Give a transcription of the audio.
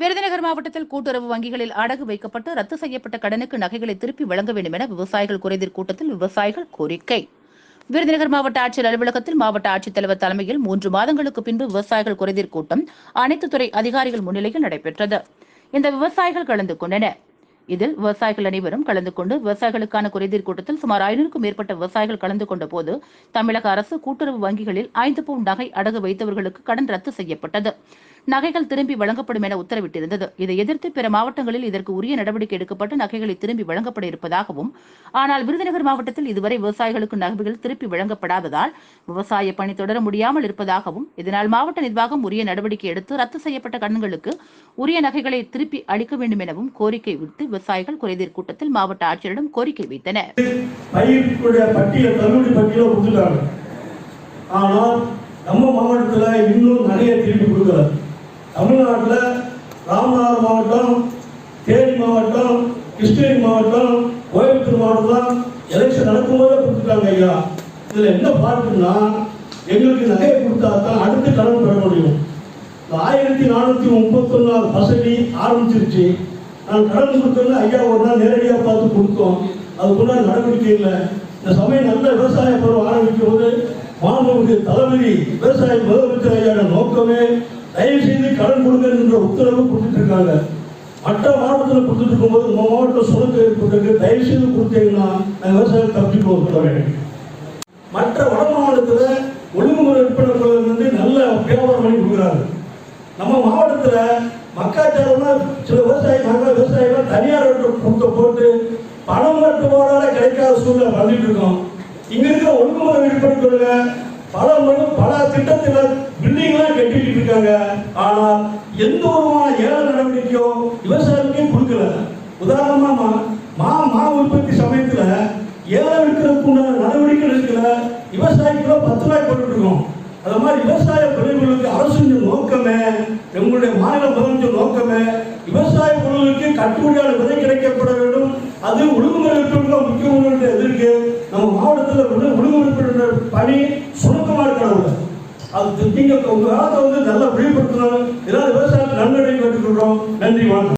விருதுநகர் மாவட்டத்தில் கூட்டுறவு வங்கிகளில் அடகு வைக்கப்பட்டு ரத்து செய்யப்பட்ட கடனுக்கு நகைகளை திருப்பி வழங்க வேண்டும் என விவசாயிகள் குறைதீர் கூட்டத்தில் விவசாயிகள் கோரிக்கை. விருதுநகர் மாவட்ட ஆட்சியர் அலுவலகத்தில் மாவட்ட ஆட்சித்தலைவர் தலைமையில் மூன்று மாதங்களுக்கு பின்பு விவசாயிகள் குறைதீர் கூட்டம் அனைத்து துறை அதிகாரிகள் முன்னிலையில் நடைபெற்றது. இந்த விவசாயிகள் கலந்து கொண்டனர். இதில் விவசாயிகள் அனைவரும் கலந்து கொண்டு விவசாயிகளுக்கான குறைதீர் கூட்டத்தில் சுமார் ஐநூறுக்கும் மேற்பட்ட விவசாயிகள் கலந்து கொண்ட போது தமிழக அரசு கூட்டுறவு வங்கிகளில் ஐந்து பவுன் நகை அடகு வைத்தவர்களுக்கு கடன் ரத்து செய்யப்பட்டது. நகைகள் திரும்பி வழங்கப்படும் என உத்தரவிட்டிருந்தது. இதை எதிர்த்து பிற மாவட்டங்களில் இதற்கு உரிய நடவடிக்கை எடுக்கப்பட்டு நகைகளை திரும்பி வழங்கப்பட இருப்பதாகவும் ஆனால் விருதுநகர் மாவட்டத்தில் இதுவரை விவசாயிகளுக்கு நகைகள் திருப்பி வழங்கப்படாததால் விவசாய பணி தொடர முடியாமல் இருப்பதாகவும் இதனால் மாவட்ட நிர்வாகம் உரிய நடவடிக்கை எடுத்து ரத்து செய்யப்பட்ட கண்ணுகளுக்கு உரிய நகைகளை திருப்பி அளிக்க வேண்டும் எனவும் கோரிக்கை விடுத்து விவசாயிகள் குறைதீர் கூட்டத்தில் மாவட்ட ஆட்சியரிடம் கோரிக்கை வைத்தனர். ஆனால் நம்ம மாவட்டத்தில் இன்னும் நிறைய திருப்பி கொடுக்கல தமிழ்நாட்டில் ராமநாதபுரம் மாவட்டம் தேனி மாவட்டம் கிருஷ்ணகிரி மாவட்டம் கோயம்புத்தூர் மாவட்டம் எலெக்ஷன் நடக்கும்போதே கொடுத்துட்டாங்க ஐயா. இதில் என்ன பார்க்குன்னா எங்களுக்கு நகையை கொடுத்தா தான் அடுத்து கடன் பெற முடியும். ஆயிரத்தி நானூற்றி முப்பத்தொன்னாவது வசதி ஆரம்பிச்சிருச்சு. நான் கடன் கொடுத்தோன்னு ஐயா ஒரு நாள் நேரடியாக பார்த்து கொடுத்தோம். அதுக்குள்ள நடவடிக்கை இல்லை. இந்த சமயம் நல்ல விவசாய பருவம் ஆரம்பிக்கும் போது மாணவர்களுக்கு தளபதி விவசாய முதலமைச்சர் ஐயா நோக்கமே தயவு செய்து கடன் கொடுங்க என்ற உத்தரவு கொடுத்துட்டு இருக்காங்க. மற்ற மாவட்டத்தில் கொடுத்துட்டு இருக்கும்போது நம்ம மாவட்டம் சுரங்க ஏற்பட்டிருக்கு. தயவு செய்து கொடுத்தீங்கன்னா நான் விவசாயம் தப்பி போகிறேன் மற்ற வட மாவட்டத்தில் ஒழுங்குமுறை விற்பனை வந்து நல்ல வியாபாரம் பண்ணி கொடுக்குறாரு நம்ம மாவட்டத்தில் மக்காச்சாரம்னா சில விவசாயி விவசாயிகள் தனியார் கொடுத்த போட்டு பணம் மட்டுபாடால கிடைக்காத சூழ்நிலை வந்துட்டு இருக்கோம். இங்க இருக்கிற ஒழுங்குமுறை விற்பனை பல மணி பல திட்டத்தில் பில்டிங்லாம் கட்டிட்டு இருக்காங்க. ஆனால் எந்த விதமான ஏல நடவடிக்கையோ விவசாயிகளுக்கே கொடுக்கல. உதாரணமா மா- மா மா உற்பத்தி சமயத்துல ஏழை விற்கிறதுக்கு நடவடிக்கை எடுக்கல விவசாயிக்குள்ள பத்து ரூபாய் போட்டுட்டு இருக்கோம் அது மாதிரி விவசாய பொருள்களுக்கு அரசின் நோக்கமே எங்களுடைய மாநில முதலமைச்சர் நோக்கமே விவசாய பொருளுக்கு கட்டுப்படியான விதை கிடைக்கப்பட வேண்டும். அது ஒழுங்குமுறை விற்பனை எதிர்க்கு. நம்ம மாவட்டத்தில் ஒழுங்குமுறை பணி அது நீங்க உங்க காலத்தை வந்து நல்லா விழிப்புணர்வு இதனால் விவசாயத்தை நன்மை கேட்டுக்கொள்கிறோம். நன்றி வணக்கம்.